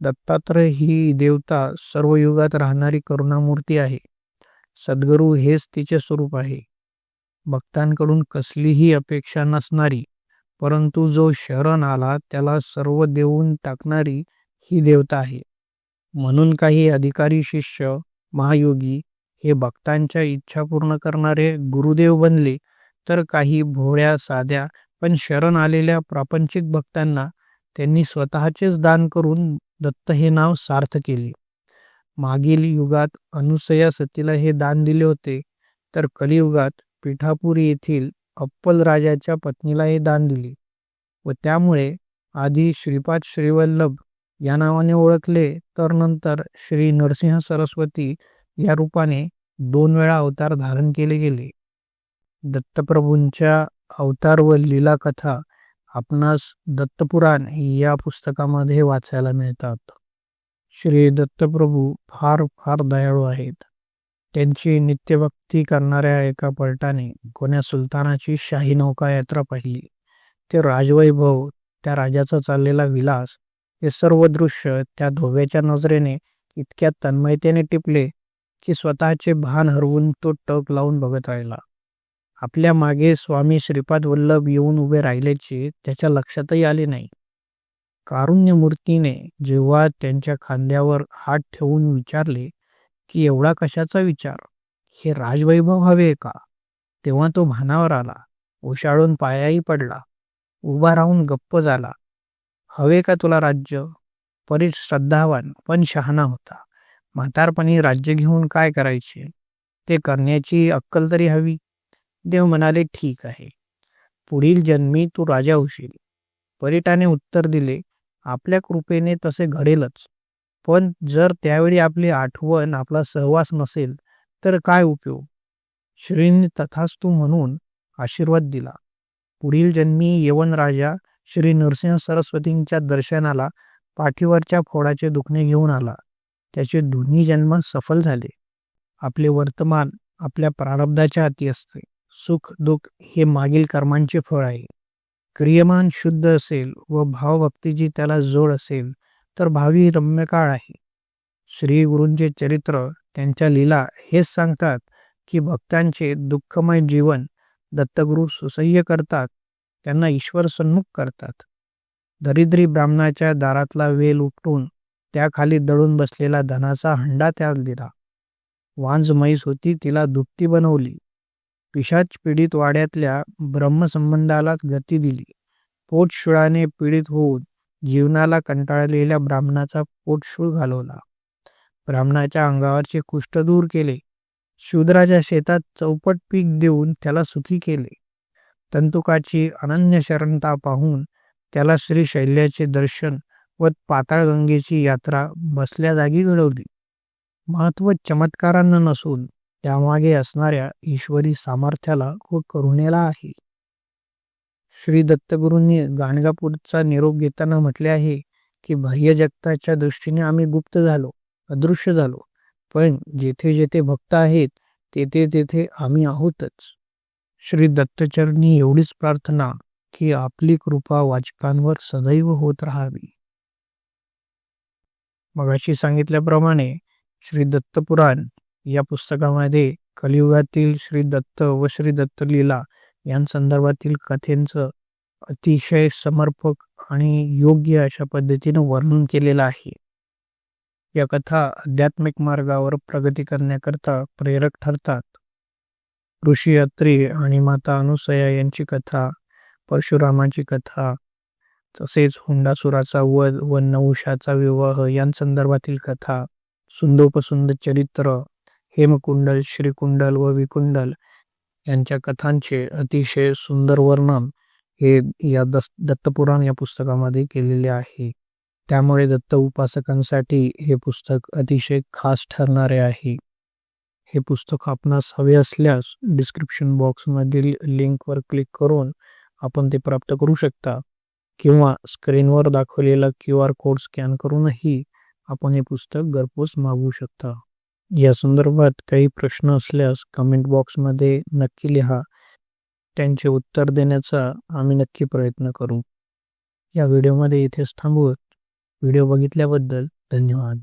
दत्तात्रय ही देवता सर्व युगात राहणारी करुणामूर्ती आहे. सद्गुरू हेच तिचे स्वरूप आहे. भक्तांकडून कसलीही अपेक्षा नसणारी परंतु जो शरण आला त्याला सर्व देऊन टाकणारी ही देवता आहे. म्हणून काही अधिकारी शिष्य महायोगी हे भक्तांच्या इच्छा पूर्ण करणारे गुरुदेव बनले तर काही भोळ्या साध्या पण शरण आलेल्या प्रापंचिक भक्तांना त्यांनी स्वतःचेच दान करून दत्त हे नाव सार्थ केले. मागील युगात अनुसया सतीला हे दान दिले होते. तर कलियुगात पिठापुरी येथील अप्पल राजाच्या पत्नीला हे दान दिले व त्यामुळे आधी श्रीपाद श्रीवल्लभ या नावाने ओळखले तर नंतर श्री नरसिंह सरस्वती या रूपाने दोन वेळा अवतार धारण केले गेले. दत्तप्रभूंच्या अवतार व लीला कथा आपणास दत्तपुराण या पुस्तकामध्ये वाचायला मिळतात. श्री दत्तप्रभू फार फार दयाळू आहेत. त्यांची नित्यभक्ती करणाऱ्या एका पलटाने कोण्या सुलतानाची शाही नौका यात्रा पाहिली. ते राजवैभव त्या राजाचा चाललेला विलास हे सर्व दृश्य त्या धोव्याच्या नजरेने इतक्या तन्मयतेने टिपले की स्वतःचे भान हरवून तो टक लावून बघत राहिला. आपल्या मागे स्वामी श्रीपाद वल्लभ येऊन उभे राहिल्याचे त्याच्या लक्षातही आले नाही. कारुण्यमूर्तीने जेव्हा त्यांच्या खांद्यावर हात ठेवून विचारले की एवढा कशाचा विचार? हे राजवैभव हवे का? तेव्हा तो भानावर आला ओशाळून पायाही पडला उभा राहून गप्प झाला. हवे का तुला राज्य? परीच श्रद्धावान पण शहाणा होता. म्हातारपणी राज्य घेऊन काय करायचे? ते करण्याची अक्कल तरी हवी. देव म्हणाले ठीक आहे. पुढील जन्मी तू राजा होशील. परिटाने उत्तर दिले आपल्या कृपेने तसे घडेलच. पण जर त्यावेळी आपली आठवण आपला सहवास नसेल तर काय उपयोग? श्रींनी तथास्तू म्हणून आशीर्वाद दिला. पुढील जन्मी यवन राजा श्री नरसिंह सरस्वतींच्या दर्शनाला पाठीवरच्या फोडाचे दुखणे घेऊन आला. त्याचे दोन्ही जन्म सफल झाले. आपले वर्तमान आपल्या प्रारब्धाच्या हाती असते. सुख दुःख हे मागील कर्मांचे फळ आहे. क्रियमान शुद्ध असेल व भावभक्तीची त्याला जोड असेल तर भावी रम्य काळ आहे. श्री गुरूंचे चरित्र त्यांच्या लीला हेच सांगतात की भक्तांचे दुःखमय जीवन दत्तगुरु सुसह्य करतात त्यांना ईश्वर सन्मुख करतात. दरिद्री ब्राह्मणाच्या दारातला वेल उपटून त्याखाली दळून बसलेला धनाचा हंडा त्याला दिला. वांज म्हैस होती तिला दुपती बनवली. पिशाच पीडित वाड्यातल्या ब्रह्मसंबंधाला गती दिली. पोटशुळाने पीडित होऊन जीवनाला कंटाळलेल्या ब्राह्मणाचा पोटशूळ घालवला. ब्राह्मणाच्या अंगावरचे कुष्ठ दूर केले. शूद्राच्या शेतात चौपट पीक देऊन त्याला सुखी केले. तंतुकाची अनन्य शरणता पाहून त्याला श्री शैल्याचे दर्शन व पाताळगंगेची यात्रा बसल्या जागी घडवली. महत्त्व चमत्कारांना नसून त्यामागे असणाऱ्या ईश्वरी सामर्थ्याला व करुणेला आहे. श्री दत्तगुरूंनी गाणगापूरचा निरोप घेताना म्हटले आहे की बाह्य जगताच्या दृष्टीने आम्ही गुप्त झालो अदृश्य झालो पण जेथे जेथे भक्त आहेत तेथे तेथे आम्ही आहोतच. श्री दत्तचरणी एवढीच प्रार्थना की आपली कृपा वाचकांवर सदैव होत राहावी. मगाशी सांगितल्याप्रमाणे श्री दत्तपुराण या पुस्तकामध्ये कलियुगातील श्री दत्त व श्री दत्त लीला यांसंदर्भातील कथेंचं अतिशय समर्पक आणि योग्य अशा पद्धतीनं वर्णन केलेलं आहे. या कथा आध्यात्मिक मार्गावर प्रगती करण्याकरता प्रेरक ठरतात. ऋषी अत्री आणि माता अनुसया यांची कथा परशुरामाची कथा तसेच हुंडासुराचा वध व नवशाचा विवाह यांसंदर्भातील कथा सुंदोपसुंद चरित्र हेमकुंडल श्रीकुंडल व विकुंडल यांच्या कथांचे अतिशय सुंदर वर्णन हे या दत्तपुराण या पुस्तकामध्ये केलेले आहे. त्यामुळे दत्त उपासकांसाठी हे पुस्तक अतिशय खास ठरणारे आहे. हे पुस्तक आपणास हवे असल्यास डिस्क्रिप्शन बॉक्समधील लिंकवर क्लिक करून आपण ते प्राप्त करू शकता किंवा स्क्रीनवर दाखवलेला क्यू आर कोड स्कॅन करूनही आपण हे पुस्तक घरपोच मागवू शकता. या संदर्भात काही प्रश्न असल्यास कमेंट बॉक्समध्ये नक्की लिहा. त्यांचे उत्तर देण्याचा आम्ही नक्की प्रयत्न करू. या व्हिडिओमध्ये इथेच थांबवत व्हिडिओ बघितल्याबद्दल धन्यवाद.